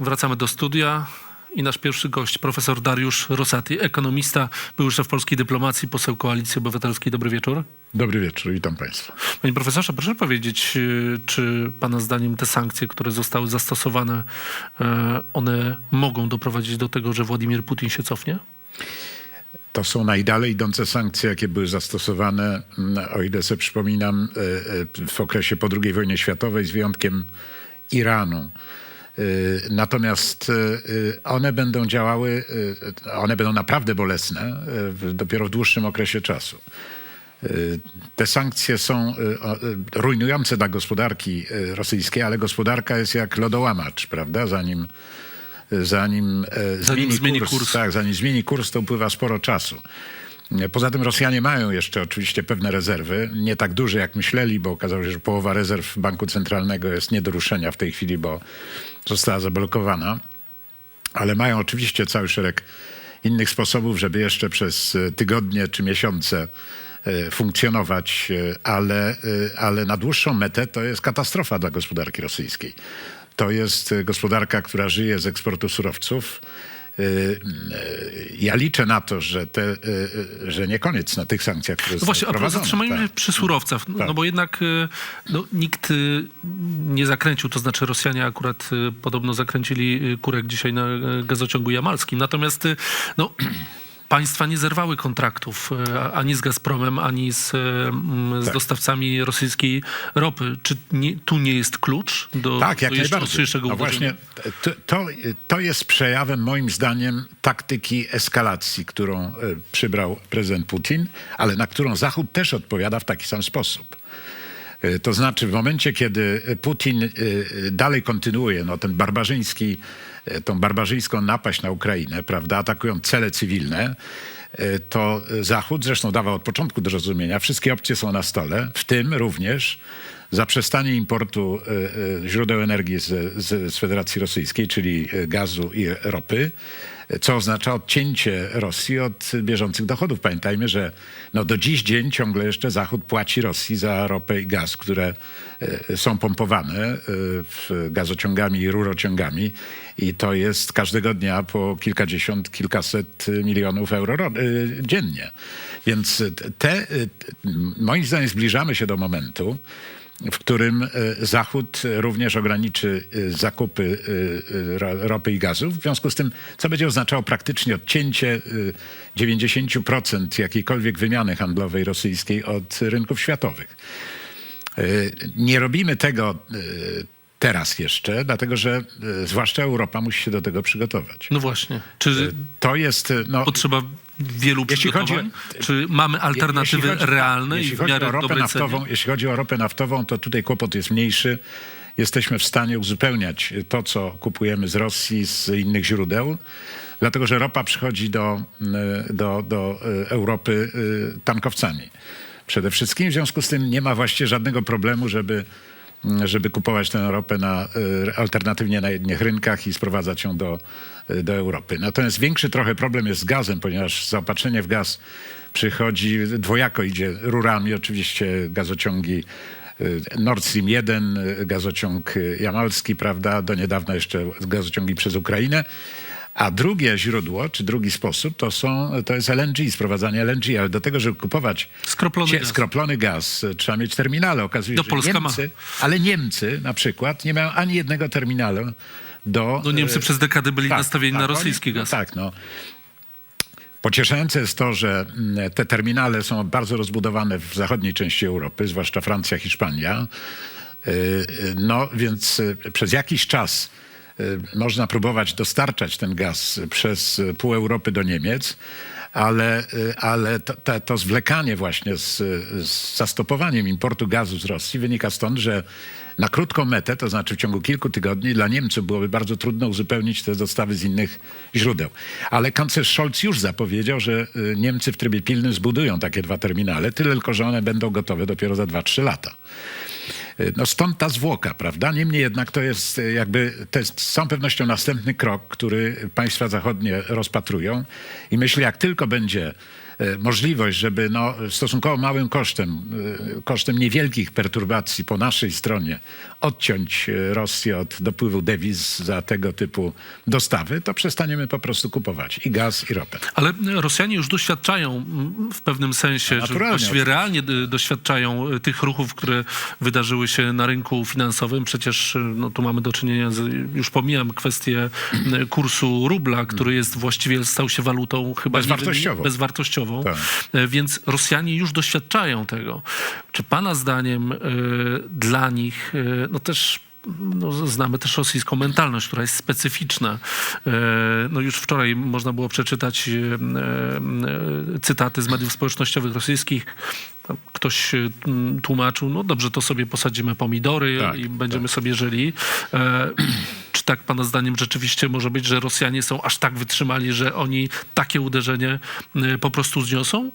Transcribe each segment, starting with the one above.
wracamy do studia i nasz pierwszy gość, profesor Dariusz Rosati, ekonomista, były szef polskiej dyplomacji, poseł Koalicji Obywatelskiej. Dobry wieczór. Dobry wieczór, witam Państwa. Panie profesorze, proszę powiedzieć, y, czy Pana zdaniem te sankcje, które zostały zastosowane, e, one mogą doprowadzić do tego, że Władimir Putin się cofnie? To są najdalej idące sankcje, jakie były zastosowane, mm, o ile sobie przypominam, e, w okresie po II wojnie światowej, z wyjątkiem Iranu. E, Natomiast e, one będą działały, one będą naprawdę bolesne dopiero w dłuższym okresie czasu. Te sankcje są rujnujące dla gospodarki rosyjskiej, ale gospodarka jest jak lodołamacz, prawda? Zanim, zanim, zmieni, zmieni kurs, kurs. Tak, zanim zmieni kurs, to upływa sporo czasu. Poza tym Rosjanie mają jeszcze oczywiście pewne rezerwy, nie tak duże jak myśleli, bo okazało się, że połowa rezerw Banku Centralnego jest nie do ruszenia w tej chwili, bo została zablokowana ale mają oczywiście cały szereg innych sposobów, żeby jeszcze przez e, tygodnie czy miesiące e, funkcjonować, e, ale, ale na dłuższą metę to jest katastrofa dla gospodarki rosyjskiej. To jest gospodarka, która żyje z eksportu surowców. E, e, Ja liczę na to, że, te, e, że nie koniec na tych sankcjach, które No właśnie, a zatrzymajmy się Tak. przy surowcach, no, Tak. no bo jednak y, no, nikt y, nie zakręcił, to znaczy Rosjanie akurat y, podobno zakręcili y, kurek dzisiaj na y, gazociągu jamalskim. Natomiast y, no, państwa nie zerwały kontraktów a- ani z Gazpromem, ani z, mm, z Tak. dostawcami rosyjskiej ropy. Czy nie, tu nie jest klucz do, Tak, jak do jeszcze ostrzejszego No uderzenia? właśnie, to, to, to jest przejawem moim zdaniem taktyki eskalacji, którą e, przybrał prezydent Putin, ale na którą Zachód też odpowiada w taki sam sposób. E, To znaczy w momencie, kiedy Putin e, e, dalej kontynuuje no, ten barbarzyński, tą barbarzyńską napaść na Ukrainę, prawda, atakują cele cywilne, to Zachód zresztą dawał od początku do zrozumienia, wszystkie opcje są na stole, w tym również zaprzestanie importu źródeł energii z, z, Federacji Rosyjskiej, czyli gazu i ropy, co oznacza odcięcie Rosji od bieżących dochodów. Pamiętajmy, że no do dziś dzień ciągle jeszcze Zachód płaci Rosji za ropę i gaz, które e, są pompowane e, gazociągami i rurociągami i to jest każdego dnia po kilkadziesiąt, kilkaset milionów euro ro- e, dziennie. Więc te, moim zdaniem zbliżamy się do momentu, w którym e, Zachód również ograniczy e, zakupy e, ro- ropy i gazu. W związku z tym, co będzie oznaczało praktycznie odcięcie e, 90% jakiejkolwiek wymiany handlowej rosyjskiej od rynków światowych. Nie robimy tego teraz jeszcze, dlatego że zwłaszcza Europa musi się do tego przygotować. No właśnie. Czy To jest... No, potrzeba wielu Jeśli chodzi przygotowań? Czy mamy alternatywy chodzi- realne jeśli i w chodzi miarę o ropę naftową, cenie? Jeśli chodzi o ropę naftową, to tutaj kłopot jest mniejszy. Jesteśmy w stanie uzupełniać to, co kupujemy z Rosji, z innych źródeł, dlatego że ropa przychodzi do, y, do, do y, Europy y, tankowcami. Przede wszystkim w związku z tym nie ma właściwie żadnego problemu, żeby, żeby kupować tę ropę na, y, alternatywnie na jednych rynkach i sprowadzać ją do, y, do Europy. Natomiast większy trochę problem jest z gazem, ponieważ zaopatrzenie w gaz przychodzi, dwojako idzie rurami, oczywiście gazociągi y, Nord Stream 1, y, gazociąg jamalski, prawda, do niedawna jeszcze gazociągi przez Ukrainę. A drugie źródło, czy drugi sposób, to, są, to jest LNG, sprowadzanie LNG, ale do tego, żeby kupować Skroplony cie- gaz. skroplony gaz, trzeba mieć terminale. Okazuje No, się, że Polska ma. Niemcy, ale Niemcy na przykład nie mają ani jednego terminalu do... No Niemcy y, przez dekady byli tak, nastawieni na tak, rosyjski oni- gaz. Tak, no. Pocieszające jest to, że mm, te terminale są bardzo rozbudowane w zachodniej części Europy, zwłaszcza Francja, Hiszpania. Y, y, No więc y, przez jakiś czas można próbować dostarczać ten gaz przez y, pół Europy do Niemiec, ale, y, ale to, to, to zwlekanie właśnie z, z zastopowaniem importu gazu z Rosji wynika stąd, że na krótką metę, to znaczy w ciągu kilku tygodni, dla Niemców byłoby bardzo trudno uzupełnić te dostawy z innych źródeł. Ale kanclerz Scholz już zapowiedział, że y, Niemcy w trybie pilnym zbudują takie dwa terminale, tyle tylko, że one będą gotowe dopiero za 2-3 lata. Y, No stąd ta zwłoka, prawda? Niemniej jednak to jest y, jakby, to jest z całą pewnością następny krok, który państwa zachodnie rozpatrują i myślę, jak tylko będzie możliwość, żeby no, stosunkowo małym kosztem, y, kosztem niewielkich perturbacji po naszej stronie odciąć y, Rosję od dopływu dewiz za tego typu dostawy, to przestaniemy po prostu kupować i gaz, i ropę. Ale Rosjanie już doświadczają w pewnym sensie, że właściwie realnie doświadczają tych ruchów, które wydarzyły się na rynku finansowym. Przecież no, tu mamy do czynienia z, już pomijam kwestię kursu rubla, który jest właściwie stał się walutą chyba wiem, Bezwartościową. Tak. E, Więc Rosjanie już doświadczają tego. Czy pana zdaniem y, dla nich, y, no też no, znamy też rosyjską mentalność, która jest specyficzna. E, No już wczoraj można było przeczytać e, e, cytaty z mediów społecznościowych rosyjskich. Tam Ktoś e, tłumaczył, no dobrze, to sobie posadzimy pomidory Tak, i będziemy sobie żyli. E, Czy tak pana zdaniem rzeczywiście może być, że Rosjanie są aż tak wytrzymali, że oni takie uderzenie e, po prostu zniosą?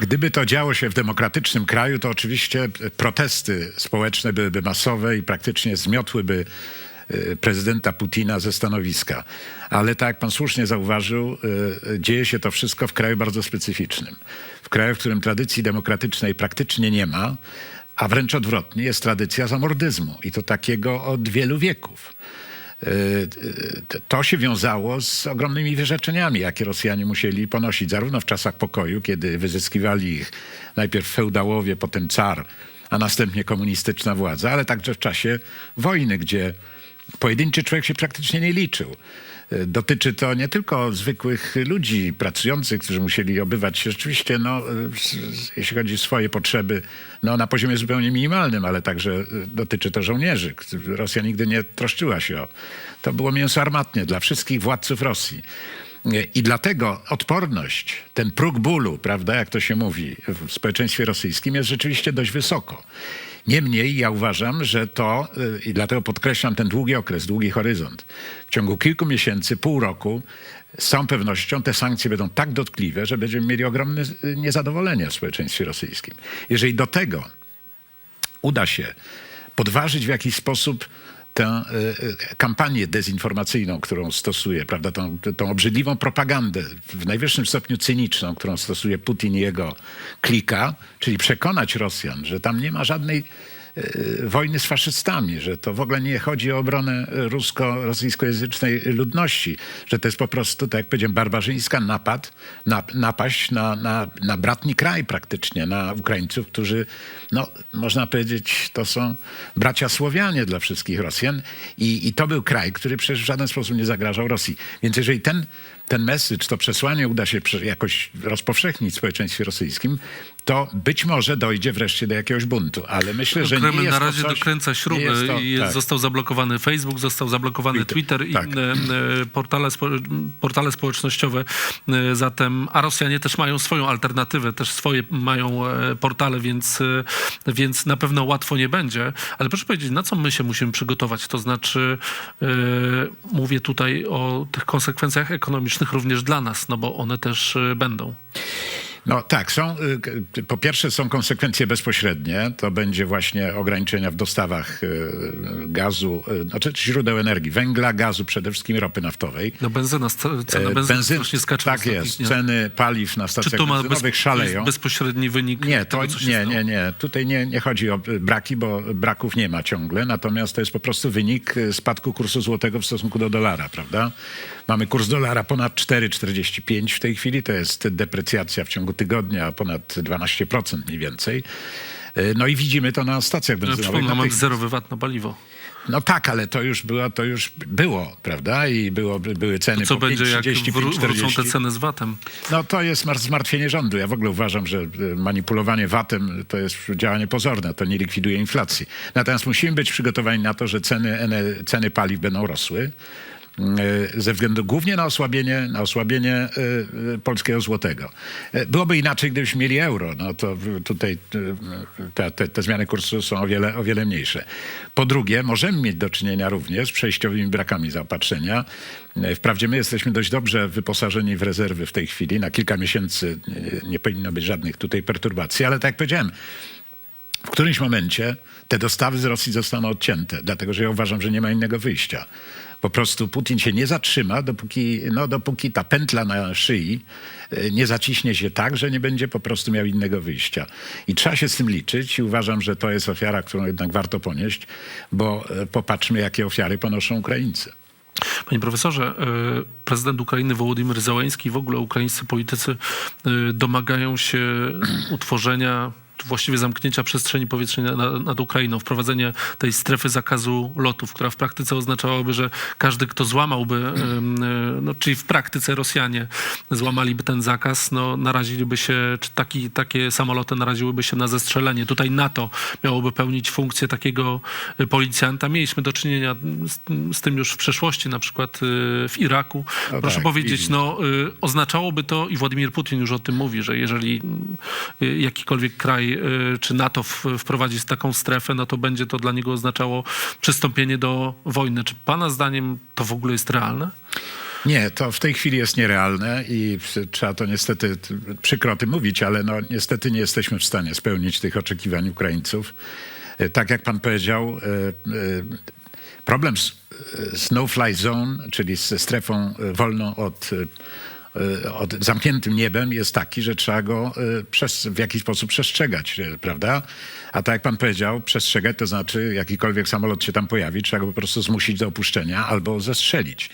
Gdyby to działo się w demokratycznym kraju, to oczywiście protesty społeczne byłyby masowe i praktycznie zmiotłyby e, prezydenta Putina ze stanowiska. Ale tak jak pan słusznie zauważył, e, dzieje się to wszystko w kraju bardzo specyficznym. W kraju, w którym tradycji demokratycznej praktycznie nie ma, a wręcz odwrotnie, jest tradycja zamordyzmu i to takiego od wielu wieków. E, e, to się wiązało z ogromnymi wyrzeczeniami, jakie Rosjanie musieli ponosić, zarówno w czasach pokoju, kiedy wyzyskiwali ich najpierw feudałowie, potem car, a następnie komunistyczna władza, ale także w czasie wojny, gdzie pojedynczy człowiek się praktycznie nie liczył. Dotyczy to nie tylko zwykłych ludzi pracujących, którzy musieli obywać się rzeczywiście, no, jeśli chodzi o swoje potrzeby, no, na poziomie zupełnie minimalnym, ale także e, dotyczy to żołnierzy. Rosja nigdy nie troszczyła się o. To było mięso armatnie dla wszystkich władców Rosji. I dlatego odporność, ten próg bólu, prawda, jak to się mówi w społeczeństwie rosyjskim, jest rzeczywiście dość wysoko. Niemniej ja uważam, że to, y, i dlatego podkreślam ten długi okres, długi horyzont, w ciągu kilku miesięcy, pół roku, z całą pewnością te sankcje będą tak dotkliwe, że będziemy mieli ogromne y, niezadowolenie w społeczeństwie rosyjskim. Jeżeli do tego uda się podważyć w jakiś sposób tę y, kampanię dezinformacyjną, którą stosuje, prawda, tą, tą obrzydliwą propagandę, w najwyższym stopniu cyniczną, którą stosuje Putin i jego klika, czyli przekonać Rosjan, że tam nie ma żadnej wojny z faszystami, że to w ogóle nie chodzi o obronę rusko-rosyjskojęzycznej ludności, że to jest po prostu, tak jak powiedziałem, barbarzyńska napad, nap, napaść na, na, na bratni kraj praktycznie, na Ukraińców, którzy, no, można powiedzieć, to są bracia Słowianie dla wszystkich Rosjan i, i to był kraj, który przecież w żaden sposób nie zagrażał Rosji. Więc jeżeli ten, ten message, to przesłanie uda się jakoś rozpowszechnić w społeczeństwie rosyjskim, to być może dojdzie wreszcie do jakiegoś buntu. Ale myślę, że nie Kreml jest na razie coś, dokręca śruby. nie jest to- i tak. Został zablokowany Facebook, został zablokowany Twitter, Twitter, tak. i e, e, portale, portale społecznościowe. E, Zatem, a Rosjanie też mają swoją alternatywę, też swoje mają e, portale, więc, e, więc na pewno łatwo nie będzie. Ale proszę powiedzieć, na co my się musimy przygotować? To znaczy, e, mówię tutaj o tych konsekwencjach ekonomicznych również dla nas, no bo one też będą. No tak, są, y, k- po pierwsze są konsekwencje bezpośrednie, to będzie właśnie ograniczenia w dostawach y, gazu, y, znaczy źródeł energii, węgla, gazu, przede wszystkim ropy naftowej. No benzyna, cena benzyny benzyn- skacze tak jest, dniach. ceny paliw na Czy stacjach to ma bez, benzynowych jest szaleją. bezpośredni wynik Nie, to, tego, nie, nie, nie. Tutaj nie, nie chodzi o y, braki, bo braków nie ma ciągle. Natomiast to jest po prostu wynik y, spadku kursu złotego w stosunku do dolara, prawda? Mamy kurs dolara ponad 4,45 w tej chwili. To jest deprecjacja w ciągu tygodnia ponad 12% mniej więcej. Y, No i widzimy to na stacjach No, benzynowych. przypomnę, na mamy tych- zerowy VAT na paliwo. No tak, ale to już było, to już było, prawda? I było, były ceny Co po będzie, jak 5,35, wró- wrócą 40. te ceny z VAT-em? No to jest mar- zmartwienie rządu. Ja w ogóle uważam, że e, manipulowanie VAT-em to jest działanie pozorne, to nie likwiduje inflacji. Natomiast musimy być przygotowani na to, że ceny, ceny paliw będą rosły. E, Ze względu głównie na osłabienie, na osłabienie e, e, polskiego złotego. Byłoby inaczej, gdybyśmy mieli euro. No to tutaj te, te, te zmiany kursu są o wiele, o wiele mniejsze. Po drugie, możemy mieć do czynienia również z przejściowymi brakami zaopatrzenia. Wprawdzie my jesteśmy dość dobrze wyposażeni w rezerwy w tej chwili. Na kilka miesięcy nie powinno być żadnych tutaj perturbacji, ale tak jak powiedziałem, w którymś momencie te dostawy z Rosji zostaną odcięte, dlatego że ja uważam, że nie ma innego wyjścia. Po prostu Putin się nie zatrzyma, dopóki, no, dopóki ta pętla na szyi e, nie zaciśnie się tak, że nie będzie po prostu miał innego wyjścia. I trzeba się z tym liczyć i uważam, że to jest ofiara, którą jednak warto ponieść, bo e, popatrzmy, jakie ofiary ponoszą Ukraińcy. Panie profesorze, e, prezydent Ukrainy Wołodymyr Załański i w ogóle ukraińscy politycy domagają się utworzenia właściwie zamknięcia przestrzeni powietrznej na- na- nad Ukrainą, wprowadzenia tej strefy zakazu lotów, która w praktyce oznaczałaby, że każdy, kto złamałby, e, no, czyli w praktyce Rosjanie złamaliby ten zakaz, no, naraziliby się, czy taki, takie samoloty naraziłyby się na zestrzelenie. Tutaj NATO miałoby pełnić funkcję takiego e, policjanta. Mieliśmy do czynienia z, z tym już w przeszłości, na przykład e, w Iraku. No Proszę tak, powiedzieć, i- no, oznaczałoby to, i Władimir Putin już o tym mówi, że jeżeli jakikolwiek kraj y, czy NATO wprowadzi taką strefę, no to będzie to dla niego oznaczało przystąpienie do wojny. Czy pana zdaniem to w ogóle jest realne? Nie, to w tej chwili jest nierealne i trzeba to niestety przykro tym mówić, ale no, niestety nie jesteśmy w stanie spełnić tych oczekiwań Ukraińców. E, Tak jak pan powiedział, e, problem z, z no-fly zone, czyli ze strefą wolną od, od zamkniętym niebem jest taki, że trzeba go e, przez, w jakiś sposób przestrzegać, e, prawda? A tak jak pan powiedział, przestrzegać to znaczy jakikolwiek samolot się tam pojawi, trzeba go po prostu zmusić do opuszczenia albo zestrzelić.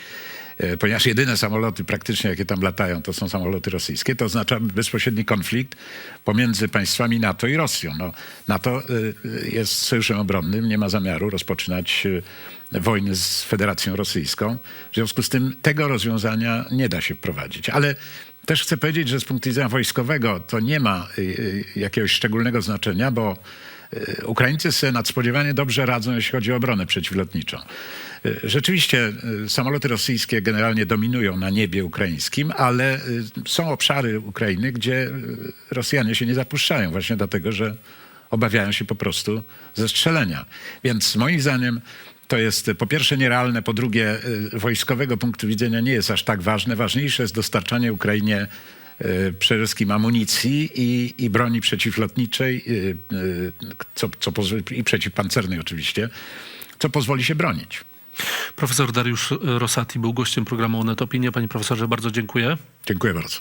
E, ponieważ jedyne samoloty praktycznie, jakie tam latają, to są samoloty rosyjskie, to oznacza bezpośredni konflikt pomiędzy państwami NATO i Rosją. No, NATO e, jest sojuszem obronnym, nie ma zamiaru rozpoczynać e, wojny z Federacją Rosyjską. W związku z tym tego rozwiązania nie da się wprowadzić. Ale też chcę powiedzieć, że z punktu widzenia wojskowego to nie ma e, e, jakiegoś szczególnego znaczenia, bo e, Ukraińcy sobie nadspodziewanie dobrze radzą, jeśli chodzi o obronę przeciwlotniczą. E, Rzeczywiście e, samoloty rosyjskie generalnie dominują na niebie ukraińskim, ale e, są obszary Ukrainy, gdzie e, Rosjanie się nie zapuszczają właśnie dlatego, że obawiają się po prostu zestrzelenia. Więc moim zdaniem to jest e, po pierwsze nierealne, po drugie e, wojskowego punktu widzenia nie jest aż tak ważne. Ważniejsze jest dostarczanie Ukrainie e, przede wszystkim amunicji i, i broni przeciwlotniczej e, e, co, co pozwoli, i przeciwpancernej oczywiście, co pozwoli się bronić. Profesor Dariusz Rosati był gościem programu Onet Opinia. Panie profesorze, bardzo dziękuję. Dziękuję bardzo.